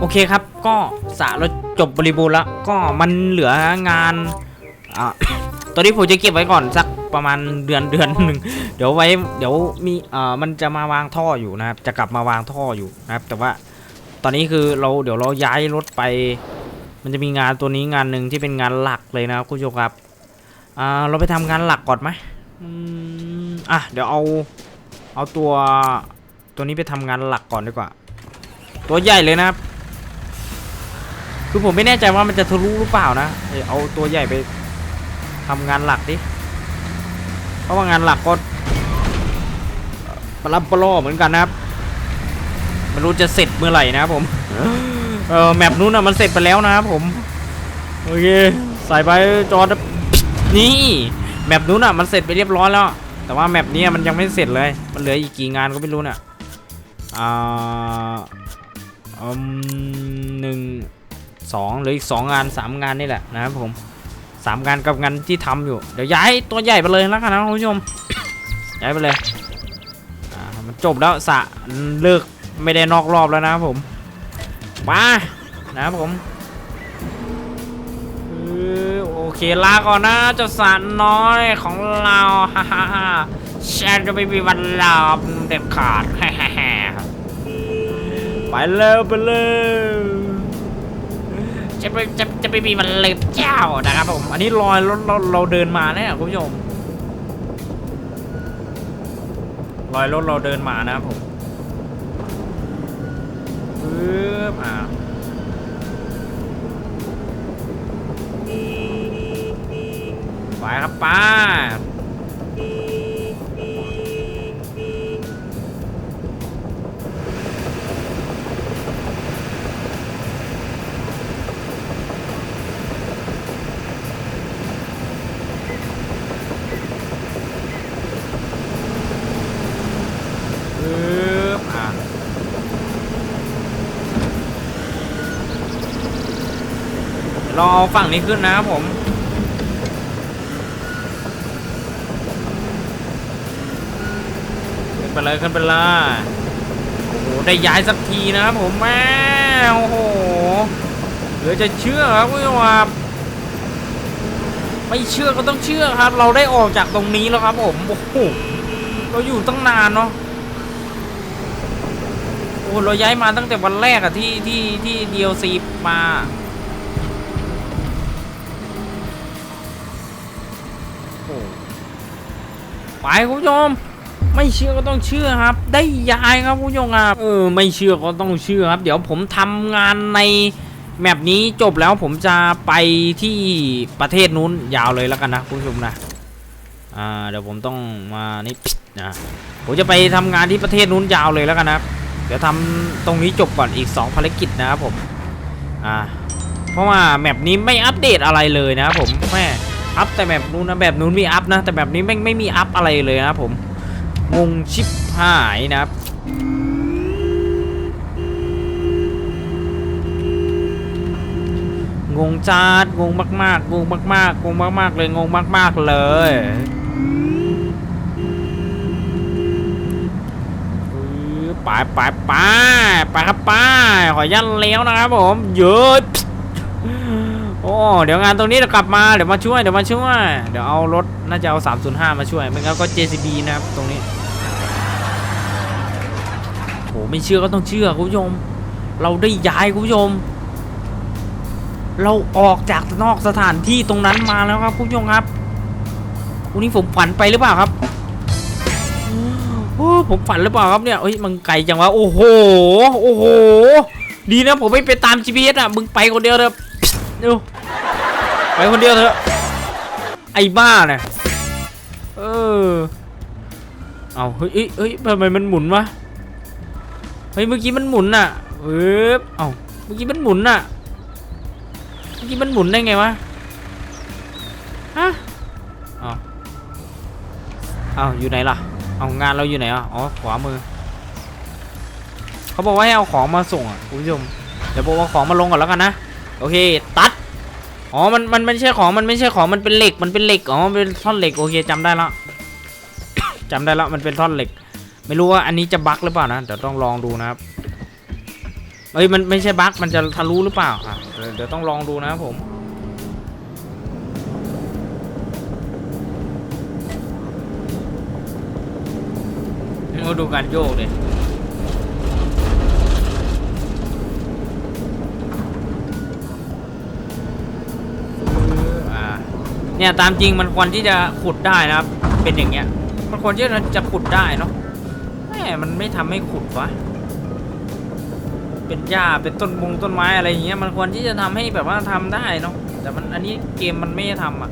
โอเคครับ ก็สะเราจบบริบูรณ์แล้ว ก็มันเหลืองานอ่าตัวนี้ผมจะเก็บไว้ก่อนสักประมาณเดือนเดือนหนึ่งเดี๋ยวไว้เดี๋ยวมีเอ่อมันจะมาวางท่ออยู่นะครับ จะกลับมาวางท่ออยู่นะครับ แต่ว่าตอนนี้คือเราเดี๋ยวเราย้ายรถไป มันจะมีงานตัวนี้งานหนึ่งที่เป็นงานหลักเลยนะครับคุณผู้ชมครับอ่าเราไปทำงานหลักก่อนไหมอืมอะเดี๋ยวเอาเอาตัวตัวนี้ไปทำงานหลักก่อนดีกว่า ตัวใหญ่เลยนะครับ คือผมไม่แน่ใจว่ามันจะทะลุหรือเปล่านะเดี๋ยวเอาตัวใหญ่ไปทำงานหลักดิ เพราะว่างานหลักก็ปรับปลอเหมือนกันนะครับไม่รู้จะเสร็จเมื่อไหร่นะครับผม เออแมปนู้นน่ะมันเสร็จไปแล้วนะครับผม โอเคใส่ไปจอดนี่แมปนู้นน่ะมันเสร็จไปเรียบร้อยแล้ว แต่ว่าแมปเนี้ยมันยังไม่เสร็จเลย มันเหลืออีกกี่งานก็ไม่รู้น่ะอ่าอืมหนึ่ง สองหรืออีกสองงานสามงานนี่แหละนะครับผมสามงานกับงานที่ทำอยู่ เดี๋ยวย้ายตัวใหญ่ไปเลยแล้วกันนะคุณผู้ชม ย้ายไปเลยอ่ามันจบแล้วสะเลิกไม่ได้นอกรอบแล้วนะครับผม มานะครับผมโอเคลาก่อนนะเจ้าสารน้อยของเราฮ่าฮ่าฮ่าฉันจะไม่มีวันหลับเด็ดขาดฮ่าฮ่าฮ่าไปเร็วไปเร็ว จะไปจะจะไปมีมันเลยเจ้านะครับผม อันนี้ลอยรถเราเราเดินมาเนี่ยคุณผู้ชมลอยรถเราเดินมานะครับผมปึ๊บอ่าไปครับป้าปึ๊ เราเอาฝั่งนี้ขึ้นนะครับผม ขึ้นไปเลยขึ้นไปเลยโอ้โหได้ย้ายสักทีนะครับผมแม่โอ้โหเหลือจะเชื่อครับคุณผู้ชมครับไม่เชื่อก็ต้องเชื่อครับ เราได้ออกจากตรงนี้แล้วครับผมโอ้โหเราอยู่ตั้งนานเนาะโอ้เราย้ายมาตั้งแต่วันแรกอะที่ที่ที่ DLC มา ไปคุณผู้ชมไม่เชื่อก็ต้องเชื่อครับ ได้ย้ายครับคุณผู้ชมครับเออไม่เชื่อก็ต้องเชื่อครับ เดี๋ยวผมทำงานในแมปนี้จบแล้วผมจะไปที่ประเทศนู้นยาวเลยแล้วกันนะคุณผู้ชมนะอ่าเดี๋ยวผมต้องมานี่นะผมจะไปทำงานที่ประเทศนู้นยาวเลยแล้วกันนะครับเดี๋ยวทำตรงนี้จบก่อนอีก 2 ภารกิจนะครับผมอ่าเพราะว่าแมปนี้ไม่อัปเดตอะไรเลยนะครับผมแม่ อัพแต่แมปนู้นนะแบบนู้นมีอัพนะ แต่แบบนี้ไม่งไม่มีอัพอะไรเลยนะครับผมงงชิบหายนะครับงงจัดงงมากๆงงมากๆงงมากๆเลยงงมาก ๆ เลยไปไปไปไปครับไป้าขอยันเลี้ยวนะครับผมเยอะ โอ้เดี๋ยวงานตรงนี้เดี๋ยวกลับมาเดี๋ยวมาช่วยเดี๋ยวมาช่วยเดี๋ยวเอารถน่าจะเอา 305 มาช่วยไม่งั้นก็ JCB นะครับตรงนี้โหไม่เชื่อก็ต้องเชื่อคุณผู้ชม เราได้ย้ายคุณผู้ชม เราออกจากนอกสถานที่ตรงนั้นมาแล้วครับคุณผู้ชมครับวันนี้ผมฝันไปหรือเปล่าครับโอ้ผมฝันหรือเปล่าครับเนี่ยเอ้ยมันไกลจังวะโอ้โหโอ้โหดีนะผมไม่ไปตาม GPS อะมึงไปคนเดียวเถอะเดี๋ยว ไปคนเดียวเถอะ ไอ้บ้าเนี่ยเออ เอาเฮ้ยเฮ้ยทำไมมันหมุนวะ เฮ้ยเมื่อกี้มันหมุนอะเอ๊บเอาเมื่อกี้มันหมุนอะ เมื่อกี้มันหมุนได้ไงวะ ฮะ เอาเอาอยู่ไหนล่ะ เอางานเราอยู่ไหนอะ อ๋อขวามือ เขาบอกว่าให้เอาของมาส่งอะคุณผู้ชม เดี๋ยวบอกว่าของมาลงก่อนแล้วกันนะ โอเค ตัด อ๋อ มัน มันไม่ใช่ของ มันไม่ใช่ของ มันเป็นเหล็ก มันเป็นเหล็ก อ๋อมันเป็นท่อนเหล็ก โอเคจำได้แล้วจำได้แล้วมันเป็นท่อนเหล็ก ไม่รู้ว่าอันนี้จะบั๊กหรือเปล่านะ เดี๋ยวต้องลองดูนะครับ เอ้ย มันไม่ใช่บั๊กมันจะทะลุหรือเปล่า อะ เดี๋ยวเดี๋ยวต้องลองดูนะครับผมมาดูการโยกเลย เนี่ยตามจริงมันควรที่จะขุดได้นะครับ เป็นอย่างเงี้ย มันควรที่จะขุดได้เนาะแหมมันไม่ทำให้ขุดวะเป็นหญ้าเป็นต้นมงต้นไม้อะไรอย่างเงี้ยมันควรที่จะทำให้แบบว่าทำได้เนาะแต่มันอันนี้เกมมันไม่ทำอะ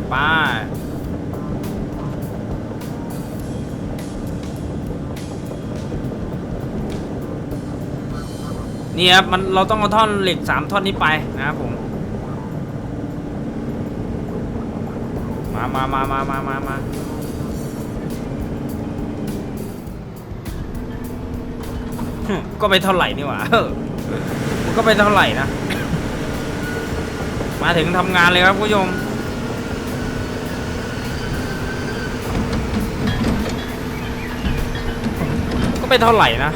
ปไปนี่ครับมันเราต้องเอาท่อนเหล็กสามท่อนนี้ไปนะครับผมมามามามามามามาก็ไปเท่าไหร่นี่หว่ามันก็ไปเท่าไหร่นะ มาถึงทำงานเลยครับคุณผู้ชม ไม่เท่าไหร่นะ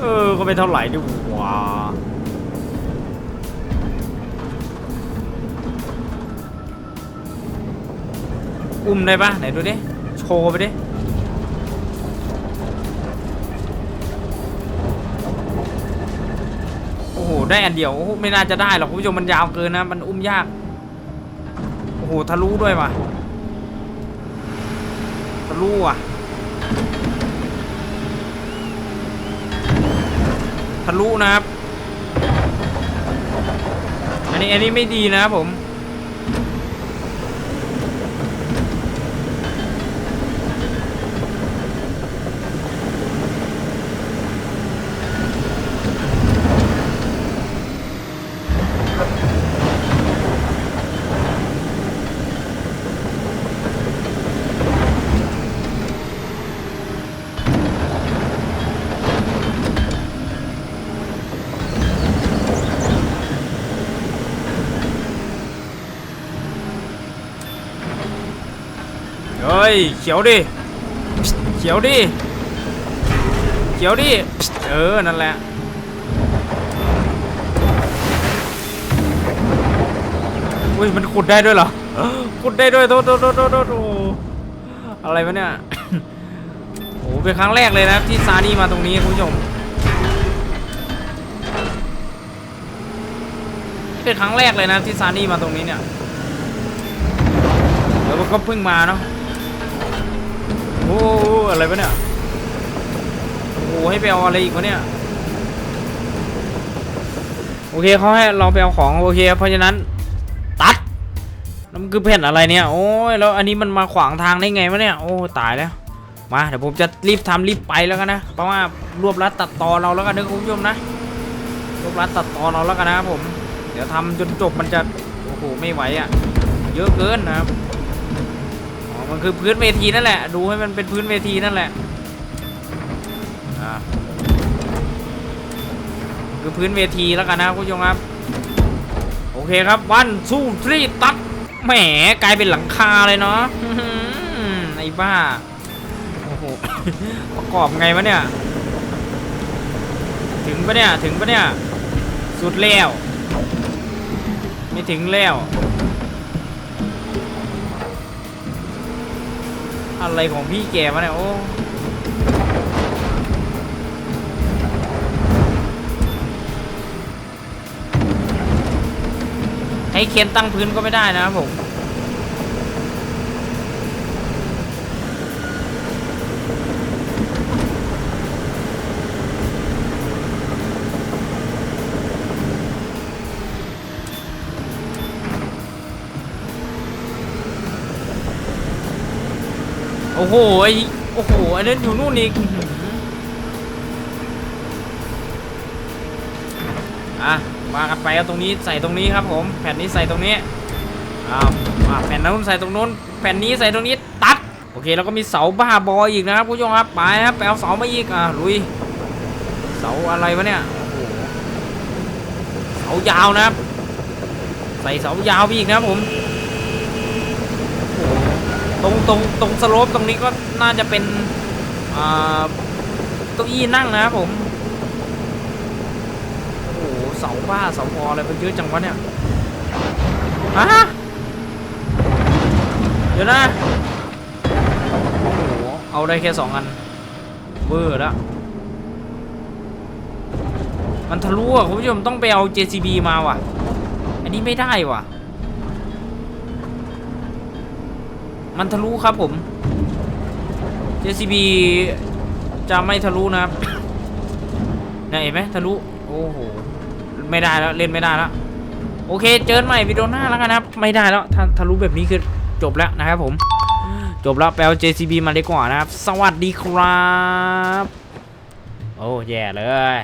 เออ ก็ไม่เท่าไหร่ดิว้าอุ้มได้ปะไหนดูดิ โชว์ไปดิ โอ้โห ได้อันเดียว โอ้โห ไม่น่าจะได้หรอกคุณผู้ชมมันยาวเกินนะ มันอุ้มยาก โอ้โห ทะลุด้วยว่ะ ทะลุอะ ทะลุนะครับ อันนี้อันนี้ไม่ดีนะครับผม เฮ้ยเขียวดิเขียวดิเขียวดิเออนั่นแหละอุ้ยมันขุดได้ด้วยเหรอขุดได้ด้วยโทษโทษโทษโทษโอ้อะไรวะเนี่ยโอ้เป็นครั้งแรกเลยนะที่ซานี่มาตรงนี้คุณผู้ชมเป็นครั้งแรกเลยนะที่ซานี่มาตรงนี้เนี่ยแล้วก็เพิ่งมาเนาะ โอ้โหอะไรวะเนี่ย โอ้โหให้ไปเอาอะไรอีกวะเนี่ย โอเคเขาให้เราไปเอาของโอเค เพราะฉะนั้นตัดแล้วมันคือแผ่นอะไรเนี่ย โอ้ยแล้วอันนี้มันมาขวางทางได้ไงวะเนี่ย โอ้ตายแล้ว มาเดี๋ยวผมจะรีบทำรีบไปแล้วกันนะ เพราะว่ารวบรัดตัดตอนเราแล้วกันนะคุณผู้ชมนะรวบรัดตัดตอนเราแล้วกันนะครับผม เดี๋ยวทำจนจบมันจะ โอ้โหไม่ไหวอะ เยอะเกินนะครับ มันคือพื้นเวทีนั่นแหละ ดูให้มันเป็นพื้นเวทีนั่นแหละอ่าคือพื้นเวทีแล้วกันนะคุณผู้ชมครับ โอเคครับวันสู้ทรีตัดแหมกลายเป็นหลังคาเลยเนาะไอ้บ้าโอ้โหประกอบไงวะเนี่ย ถึงปะเนี่ยถึงปะเนี่ย สุดแล้ว ไม่ถึงแล้ว อะไรของพี่แกวะเนี่ยโอ้ให้เคนตั้งพื้นก็ไม่ได้นะผม โอ้โหไอโอ้โหอันนั้นอยู่นู่นอีกอะมากันไปเอาตรงนี้ใส่ตรงนี้ครับผม แผ่นนี้ใส่ตรงนี้อ้าวแผ่นนู้นใส่ตรงนู้น แผ่นนี้ใส่ตรงนี้ตัด โอเคแล้วก็มีเสาบ้าบออีกนะครับผู้ชมครับไปครับไปเอาเสามาอีกอะลุยเสาอะไรวะเนี่ยโอ้โหเสายาวนะครับ ใส่เสายาวไปอีกนะครับผม ตรงตรงตรงสโลปตรงนี้ก็น่าจะเป็นอ่าเก้าอี้นั่งนะครับผม โอ้โหเสาบ้าเสาพออะไรไปเยอะจังวะเนี่ยฮะเดี๋ยวนะ โอ้โห เอาได้แค่สองอัน เบอร์ล้วมันทะลุอะคุณผู้ชมต้องไปเอา JCB มาว่ะ อันนี้ไม่ได้ว่ะ มันทะลุครับผม JCB จะไม่ทะลุนะครับเนี่ยเห็นไหมทะลุ โอ้โห ไม่ได้แล้ว เล่นไม่ได้แล้ว โอเค เจอใหม่วิดีโอหน้าแล้วกันนะครับ ไม่ได้แล้วถ้าทะลุแบบนี้คือจบแล้วนะครับผม จบแล้วไปเอา JCB มาดีกว่านะครับ สวัสดีครับ โอ้แย่เลย